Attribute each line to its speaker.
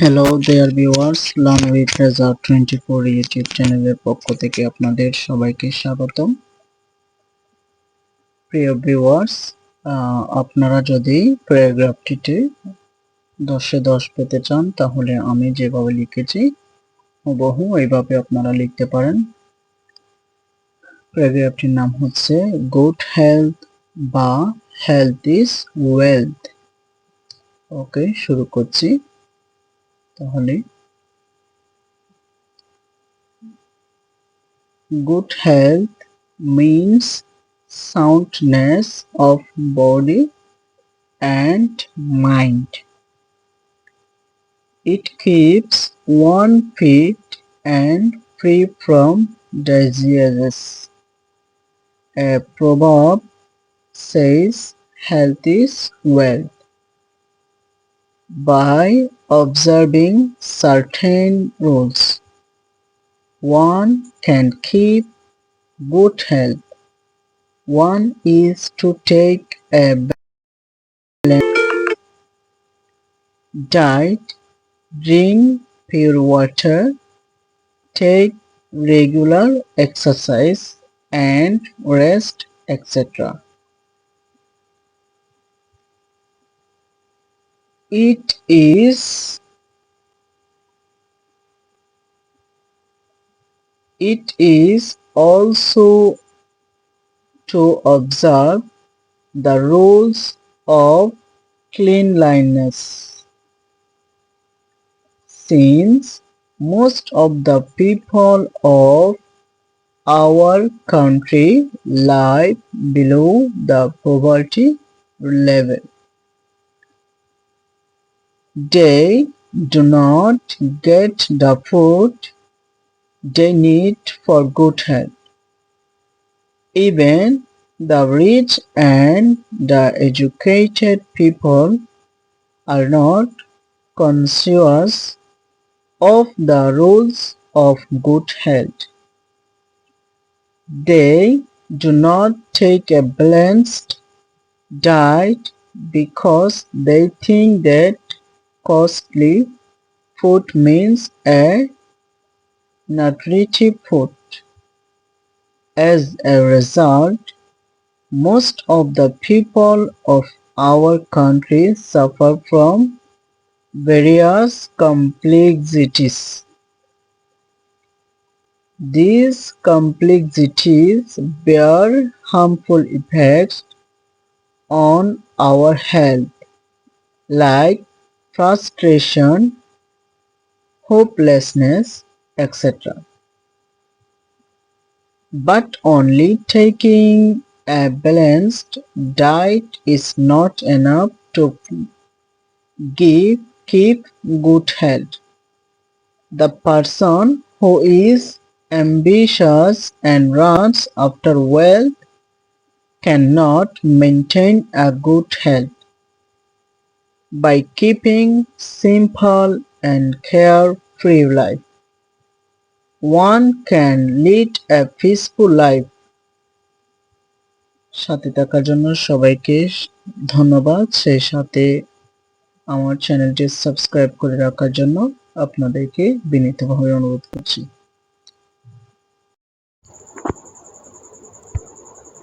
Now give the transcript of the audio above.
Speaker 1: Hello there viewers learn with razor twenty four YouTube চ্যানেলের পক্ষ থেকে আপনাদের সবাইকে স্বাগতম। প্রিয় ভিউয়ার্স আপনারা যদি প্যারাগ্রাফটিতে দশে দশ পেতে চান, তাহলে আমি যেভাবে লিখেছি, হুবহু এইভাবে আপনারা লিখতে পারেন। প্যারাগ্রাফটির নাম হচ্ছে গুড হেলথ বা হেলথ ইজ ওয়েলথ ওকে শুরু করছি। তাহলে good health means soundness of body and mind. It keeps one fit and free from diseases. A proverb says health is wealth. By observing certain rules, one can keep good health. One is to take a balanced diet, drink pure water, take regular exercise and rest, etc. It is It is also to observe the rules of cleanliness. Since most of the people of our country live below the poverty level. They do not get the food they need for good health. Even the rich and the educated people are not conscious of the rules of good health. They do not take a balanced diet because they think that costly food means a nutritive food. As a result, most of the people of our country suffer from various complexities. These complexities bear harmful effects on our health like frustration, hopelessness, etc. But only taking a balanced diet is not enough to give keep good health. The person who is ambitious and runs after wealth cannot maintain a good health. By keeping simple and carefree life, one can lead a peaceful life. সাথে থাকার জন্য সবাইকে ধন্যবাদ সেই সাথে আমার চ্যানেলটি subscribe করে রাখার জন্য আপনাদেরকে বিনীতভাবে অনুরোধ করছি